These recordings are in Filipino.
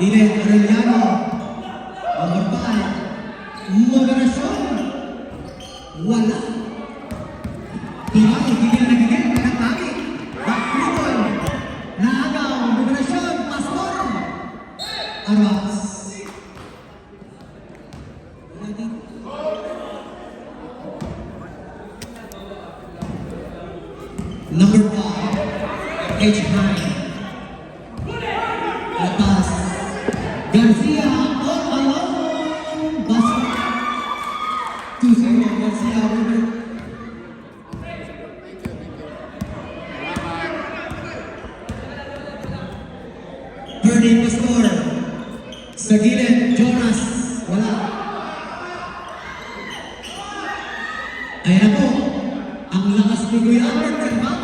Ine Arellano. Number five, H. Hine. Lapas. Garcia all alone. Basta. 2-0 Garcia winner. Bernie Pastor. Sa gilid, Jonas. Wala. Ayan na po. Ang lakas ni Kuya Albert Carvalho.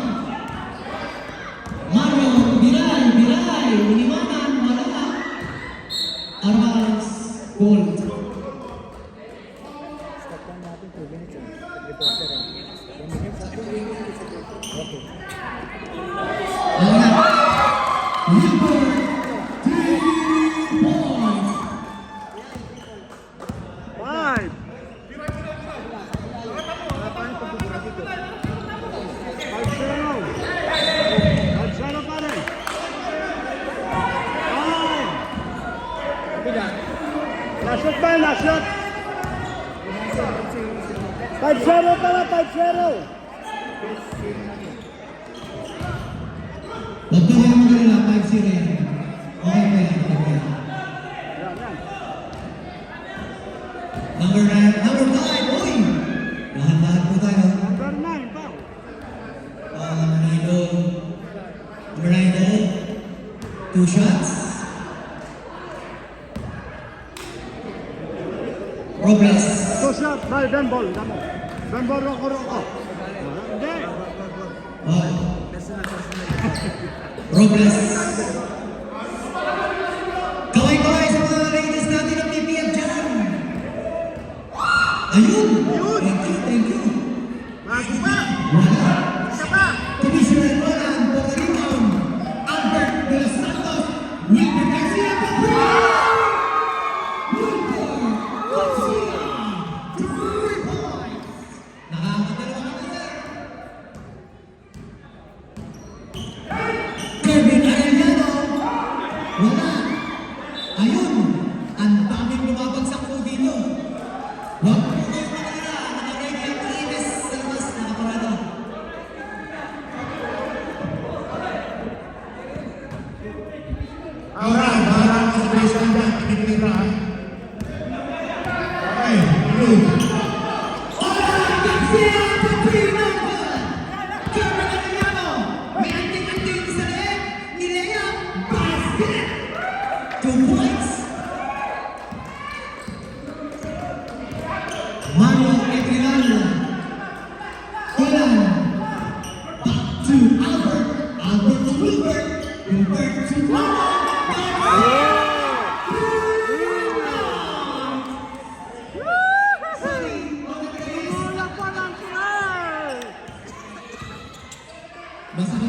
Bouchard. Robles. Bouchard, by ben bol, damo. Bol, roko, roko. Robles. Give me Mas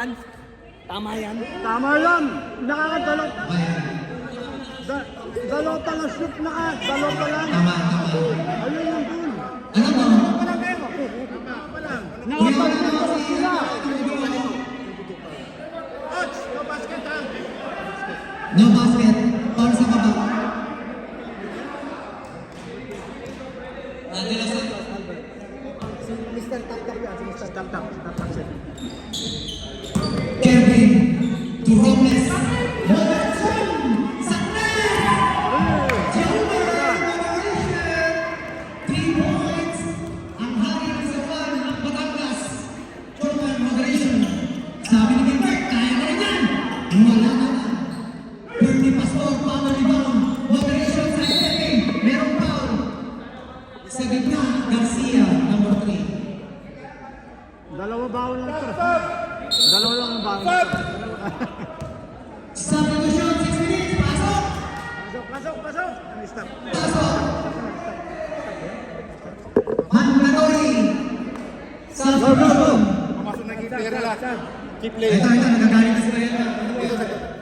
yan? Tama yan? Tama yan. Nakakadalot. Da, na ah. shoot na ka. Dalota lang. Tama, tama. Ayun yung dun. Alam mo? Tama no basket ha? No basket. Para sa baba. Mr. Tap-Tap yan. Mr. Tap-Tap. sa gitna, Garcia, number 3. Dalawa bawal lang ito. Dalawa lang ang bawal. Substitution, 6 minutes, pasok! Pasok, pasok, pasok! Stop. Pasok! Mancanori! Substitution! Pamasok na kipira lang. Kipira. Ito, ito, nagagalit na sila yan.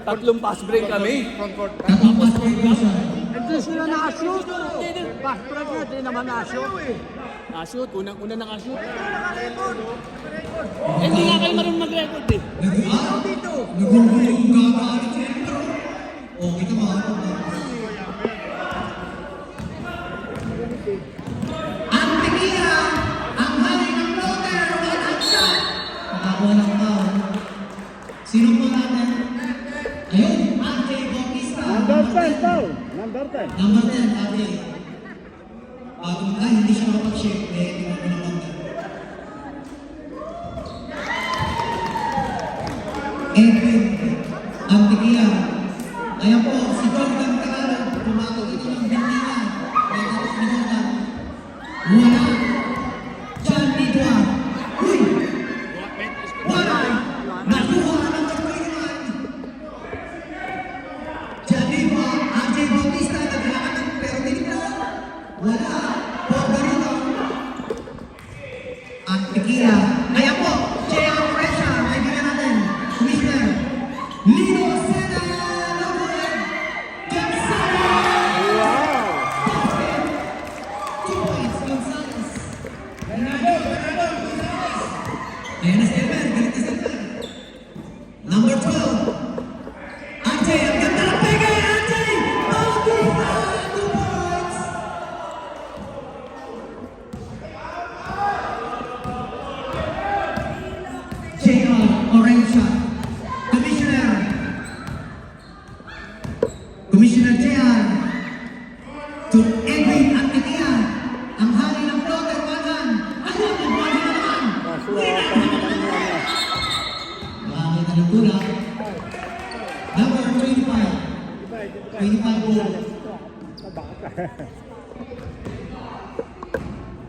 Tatlong pass break kami. Front court. Tatong pass break po siya. Hindi sila nakashoot. Pass break na, di naman nakashoot. Na-shoot, unang-una naka-shoot. Eh, Hindi nga kayo marunong mag-record eh. Nag-ah? Nagulgulong gagalit sila. Pero, oh, mga ano. Ang tequila, ang hali ng floater, one shot. Nakakuha. Sino po natin? Number 10. Number 10, Ate. Bagong, ay, hindi siya makapag-shake. Eh, hindi ko Ayan na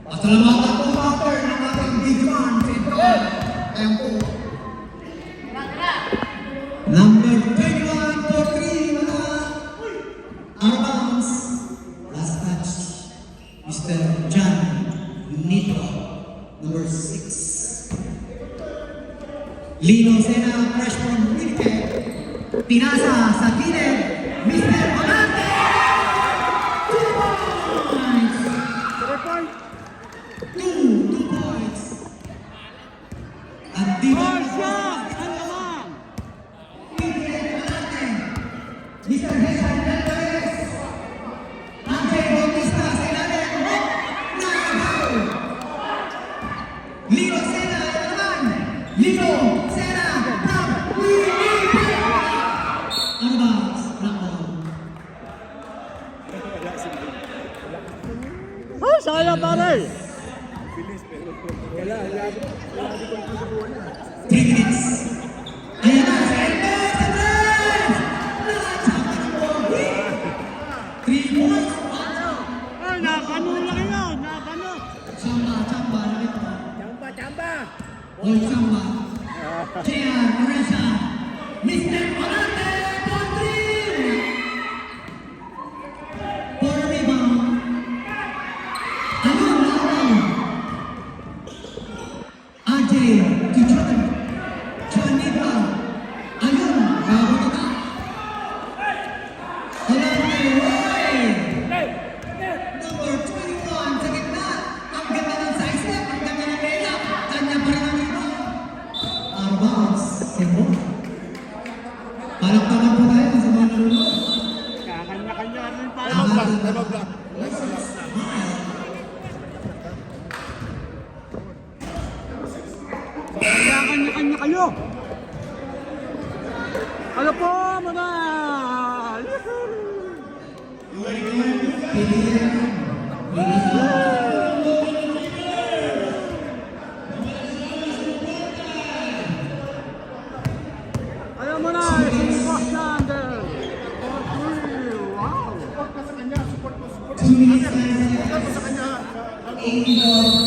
Pasalamatan po master ng ating big man, si Edwin. Ayan po. Number 21 for 3, mga Arbounds. Last touch, Mr. John Nito, number 6. Lino Sena, fresh from Winnipeg. Pinasa sa gilid, Mr. Amante! Two points! Three point. Two, two points. At di ba? Four shot. Ano naman? Mr. Hesan Kakanya-kanya kayo. Ano po, mga... Alam mo na, iwas na, Ander. Wow. Two minutes na Indoor.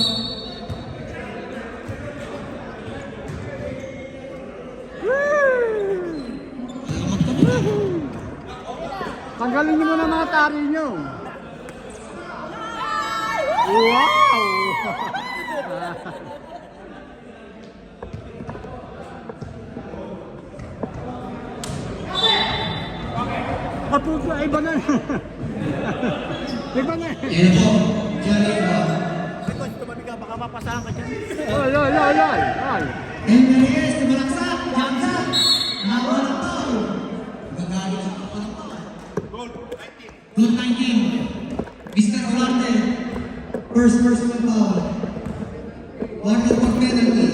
Tanggalin niyo muna mga tari niyo. Wow! Kapuso, ay iba na. iba na. Yan po. Johnny po. Baka mapasahan ka dyan. Oy, oy, oy, oy, oy. Enriquez, tumalaksak. Jamsa. Nawala po. Gagalit siya pa pala po. Goal 19. Mr. Olarte. First personal foul. Warning for penalty.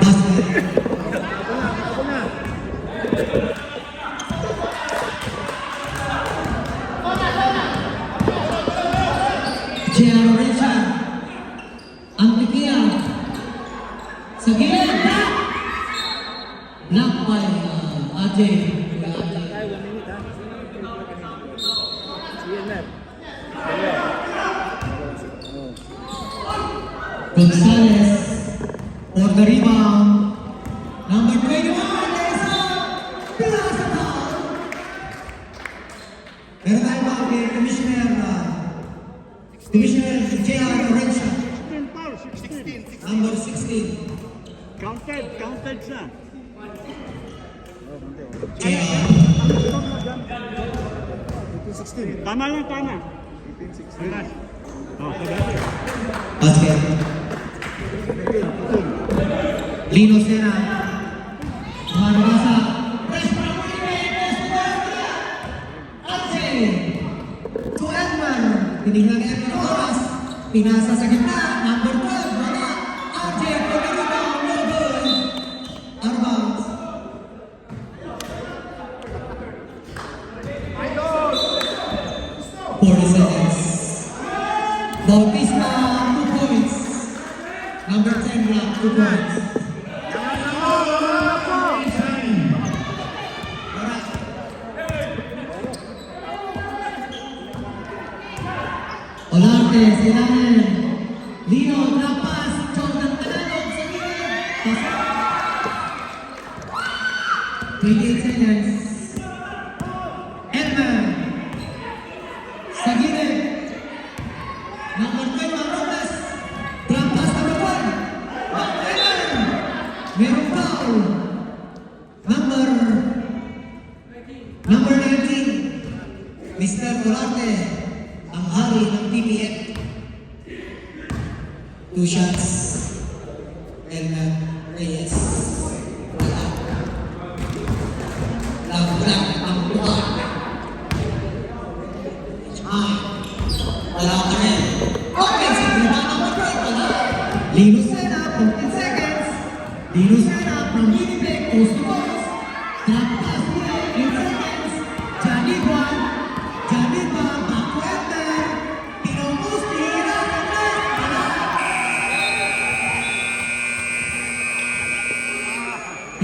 Basket. J.R. Richard. Antikia. Sa gilid. Block. Block by uh, Ajay. Kuya Ajay. Gonzalez for the rebound. Number 21, there's a Plaza foul. Meron tayong foul kay Commissioner, uh, Commissioner J.R. Orenza, 16 foul, 16. number 16. Counted, counted siya. J.R. 16. Tama lang, tama. 16. Sabi. Basket. Lino Edman. Tinignan ni Edman Oras. Pinasa sa gitna. 40 seconds. Bautista, 2 points. Number 10, Rock, 2 points. Olarte, Silanen, Leo, Trapas, Jordan Talalog, Sabine, Pasok. 28 seconds. ways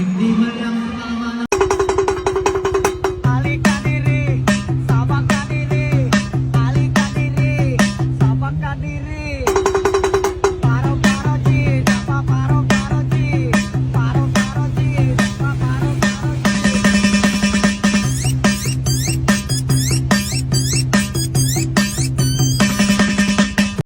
Hindi man